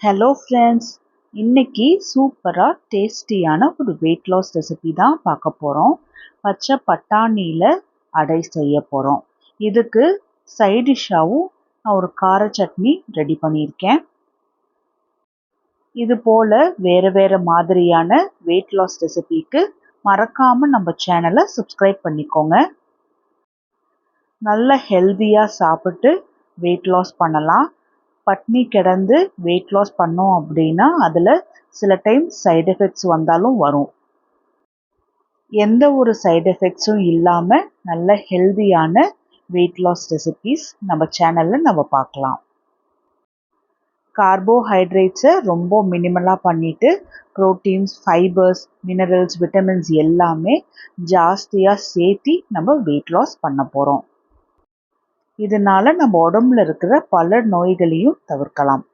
Hello friends இன்னைக்கு சூப்பராக டேஸ்டியான ஒரு வெயிட் லாஸ் ரெசிபி தான் பார்க்க போகிறோம் பச்சை பட்டாணியில் அடை செய்ய போகிறோம் இதுக்கு சைடிஷ்ஷாகவும் நான் ஒரு கார சட்னி ரெடி பண்ணியிருக்கேன். இது போல் வேறு வேறு மாதிரியான வெயிட் லாஸ் ரெசிபிக்கு மறக்காமல் நம்ம சேனலை சப்ஸ்கிரைப் பண்ணிக்கோங்க. நல்ல ஹெல்த்தியாக சாப்பிட்டு வெயிட் லாஸ் பண்ணலாம். பட்னி கிடந்து வெயிட் லாஸ் பண்ணோம் அப்படின்னா அதில் சில டைம் சைடு எஃபெக்ட்ஸ் வந்தாலும் வரும். எந்த ஒரு சைடு எஃபெக்ட்ஸும் இல்லாமல் நல்ல ஹெல்தியான வெயிட் லாஸ் ரெசிபீஸ் நம்ம சேனலில் நம்ம பார்க்கலாம். கார்போஹைட்ரேட்ஸை ரொம்ப மினிமலாக பண்ணிவிட்டு ப்ரோட்டீன்ஸ் ஃபைபர்ஸ் மினரல்ஸ் விட்டமின்ஸ் எல்லாமே ஜாஸ்தியாக சேர்த்தி நம்ம வெயிட் லாஸ் பண்ண போகிறோம் இதனால நம்ம உடம்புல இருக்கிற பல நோய்களையும் தவிர்க்கலாம்.